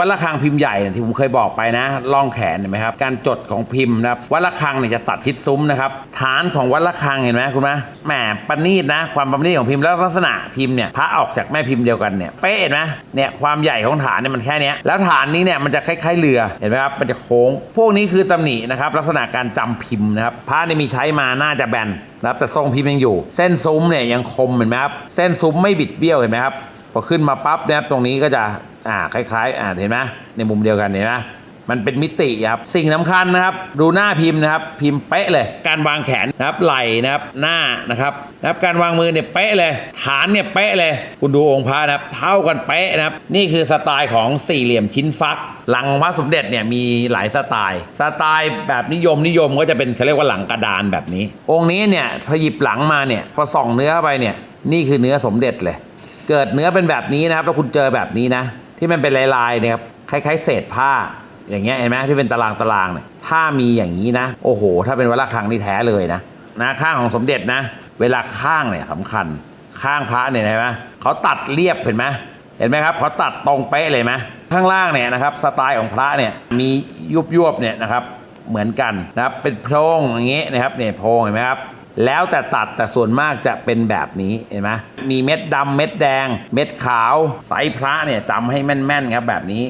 วัดระฆังพิมพ์ใหญ่เนี่ยที่ผมเคยบอกไปนะล่องแขนเห็นไหมครับการจดของพิมพ์นะครับวัดระฆังเนี่ยจะตัดชิดซุ้มนะครับฐานของวัดระฆังเห็นไหมคุณไหมแหมประณีตนะ ความประณีตของพิมพ์แล้วลักษณะพิมพ์เนี่ยพระออกจากแม่พิมพ์เดียวกันเนี่ยเป๊ะเห็นไหมเนี่ยความใหญ่ของฐานเนี่ยมันแค่นี้แล้วฐานนี้เนี่ยมันจะคล้าย ๆเรือเห็นไหมครับมันจะโค้ง พวกนี้คือตำหนินะครับลักษณะการจำพิมพ์นะครับพระเนี่ยมีใช้มาน่าจะแบนนะครับแต่ทรงพิมพ์ยังอยู่ เส้นซุ้มเนี่ยยังคมเห็นไหมครับเส้นซุ้มไม่บิดเบี้ยวเห็นไหมครับ พอขึ้นมาปั๊บเนี่ยตรงนี้ก็จะอ่าคล้ายๆอ่าเห็นไหมในมุมเดียวกันเห็นไหมมันเป็นมิติครับสิ่งสำคัญนะครับ ดูหน้าพิมพ์นะครับ พิมพ์เป๊ะเลย การวางแขนนะครับไหล่นะครับหน้านะครับนะครับการวางมือเนี่ยเป๊ะเลย ฐานเนี่ยเป๊ะเลย คุณดูองค์พระนะครับ เท่ากันเป๊ะนะครับ นี่คือสไตล์ของสี่เหลี่ยมชิ้นฟัก หลังพระสมเด็จเนี่ยมีหลายสไตล์ สไตล์แบบนิยมนิยมก็จะเป็นเขาเรียกว่าหลังกระดานแบบนี้ องค์นี้เนี่ยพอหยิบหลังมาเนี่ยพอส่องเนื้อไปเนี่ยนี่คือเนื้อสมเด็จเลย เกิดเนื้อเป็นแบบนี้นะครับแล้วคุณเจอแบบนี้นะ ที่มันเป็นลายๆเนี่ยครับคล้ายๆ เศษผ้า อย่างเงี้ยเห็นไหมที่เป็นตารางตารางๆเนี่ยถ้ามีอย่างนี้นะ โอ้โห ถ้าเป็นวัดระฆังนี่แท้เลยนะนะข้างของสมเด็จนะ เวลาข้างเนี่ยสำคัญ ข้างพระเนี่ยเห็นไหมเขาตัดเรียบเห็นไหมเห็นไหมครับเขาตัดตรงเป๊ะเลยไหมข้างล่างเนี่ยนะครับสไตล์ของพระเนี่ยมียุบยุบๆเนี่ยนะครับเหมือนกันนะครับเป็นโพรงอย่างเงี้ยนะครับเนี่ยโพรงเห็นไหมครับ แล้วแต่ตัดแต่ส่วนมากจะเป็นแบบนี้เห็นไหมมีเม็ดดำเม็ดแดง เม็ดขาวไซส์พระเนี่ยจำให้แม่นๆครับแบบนี้